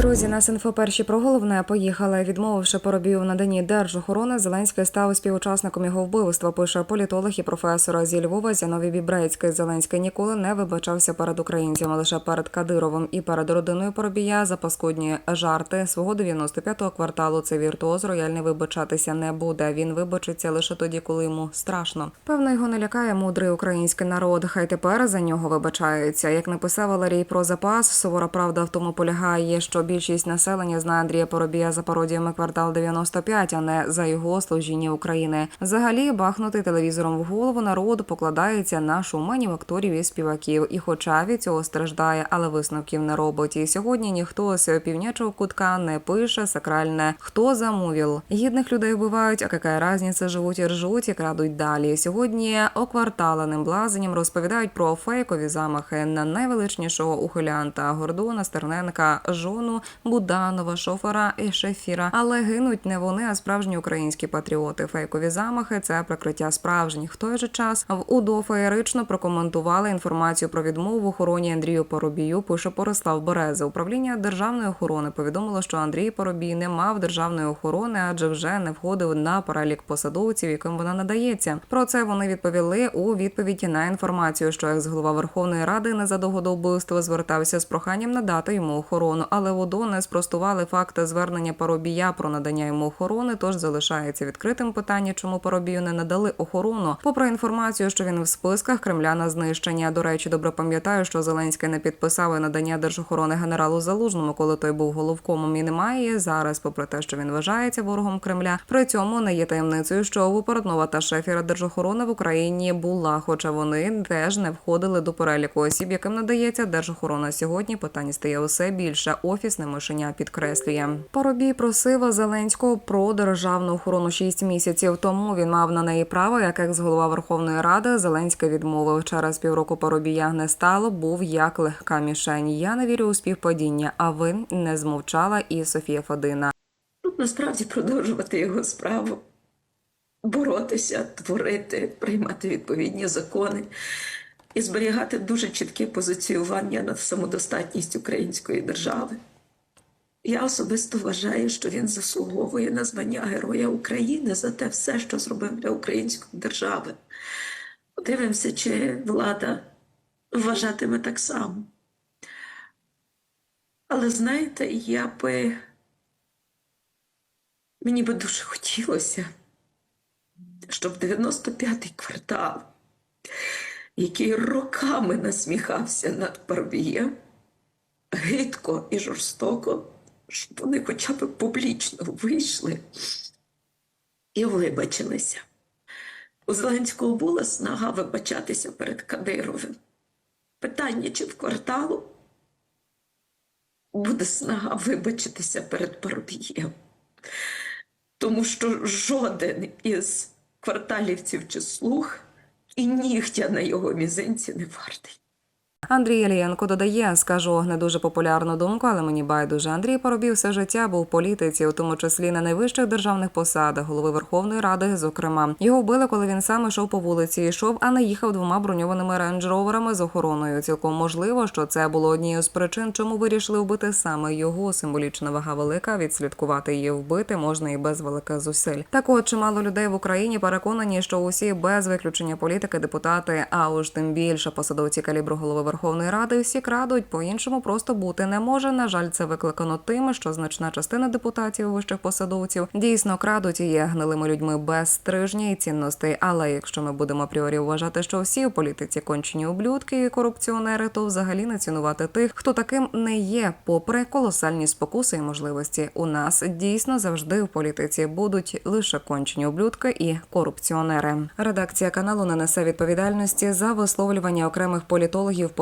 Друзі, нас інфо перші про головне поїхали. Відмовивши Поробію в наданні держохорони, Зеленський став співучасником його вбивства. Пише політолог і професор зі Львова Зіновій Бібрецький. Зеленський ніколи не вибачався перед українцями, лише перед Кадировим і перед родиною Поробія за паскудні жарти свого 95-го кварталу. Це віртуоз рояльний вибачатися не буде. Він вибачиться лише тоді, коли йому страшно. Певно, його не лякає мудрий український народ. Хай тепер за нього вибачаються. Як написав Валерій про запас, сувора правда в тому полягає, що більшість населення знає Андрія Поробія за пародіями квартал 95, а не за його служіння України. Взагалі, бахнути телевізором в голову народу покладається на шуманів акторів і співаків. І, хоча від цього страждає, але висновків не робить. І сьогодні ніхто з півнячого кутка не пише сакральне хто замовив. Гідних людей вбивають, а яка разниця живуть і ржуть і крадуть далі. Сьогодні окварталеним блазенням розповідають про фейкові замахи на найвеличнішого ухилянта Гордона Стерненка, жону Буданова, шофера і шефіра. Але гинуть не вони, а справжні українські патріоти. Фейкові замахи це прикриття справжніх. В той же час в УДО феєрично прокоментували інформацію про відмову в охороні Андрію Поробію. Пише Борислав Береза. Управління державної охорони повідомило, що Андрій Поробій не мав державної охорони, адже вже не входив на перелік посадовців, яким вона надається. Про це вони відповіли у відповіді на інформацію, що екс-голова Верховної Ради незадовго до вбивства звертався з проханням надати йому охорону, але в Не спростували факт звернення Поробія про надання йому охорони. Тож залишається відкритим питання, чому Поробію не надали охорону. Попри інформацію, що він в списках Кремля на знищення. До речі, добре пам'ятаю, що Зеленський не підписав надання держохорони генералу Залужному, коли той був головкомом і немає зараз, попри те, що він вважається ворогом Кремля. При цьому не є таємницею, що у Породнова та шефіра держохорони в Україні була, хоча вони теж не входили до переліку осіб, яким надається держохорона сьогодні. Питань стає усе більше. Офісне мишеня підкреслює. Поробій просив Зеленського про державну охорону 6 місяців тому. Він мав на неї право, як екс-голова Верховної Ради. Зеленський відмовив через півроку Поробія не стало. Був як легка мішень. Я не вірю у співпадіння. А ви не змовчала і Софія Фадина. Насправді продовжувати його справу, боротися, творити, приймати відповідні закони і зберігати дуже чітке позиціювання на самодостатність української держави. Я особисто вважаю, що він заслуговує на звання Героя України за те все, що зробив для української держави. Подивимося, чи влада вважатиме так само. Але знаєте, я би Мені би дуже хотілося, щоб 95-й квартал, який роками насміхався над Парубієм, гидко і жорстоко, щоб вони хоча б публічно вийшли і вибачилися. У Зеленського була снага вибачатися перед Кадировим. Питання, чи в кварталу буде снага вибачитися перед Парубієм тому що жоден із кварталівців чи слуг і нігтя на його мізинці не вартий. Андрій Ілієнко додає, скажу не дуже популярну думку, але мені байдуже. Андрій Поробів все життя був в політиці, у тому числі на найвищих державних посадах, голови Верховної Ради. Зокрема, його вбили, коли він сам ішов по вулиці, йшов, а не їхав двома броньованими рейндж-роверами з охороною. Цілком можливо, що це було однією з причин, чому вирішили вбити саме його. Символічна вага велика. Відслідкувати її вбити можна і без великих зусиль. Так от чимало людей в Україні переконані, що усі без виключення політики, депутати, а уж тим більше посадовці калібру голови Верховної Ради всі крадуть, по-іншому просто бути не може. На жаль, це викликано тим, що значна частина депутатів вищих посадовців дійсно крадуть і є гнилими людьми без стрижня і цінностей. Але якщо ми будемо апріорі вважати, що всі у політиці кончені ублюдки і корупціонери, то взагалі не цінувати тих, хто таким не є, попри колосальні спокуси і можливості. У нас дійсно завжди в політиці будуть лише кончені ублюдки і корупціонери. Редакція каналу не несе відповідальності за висловлювання окремих політологів,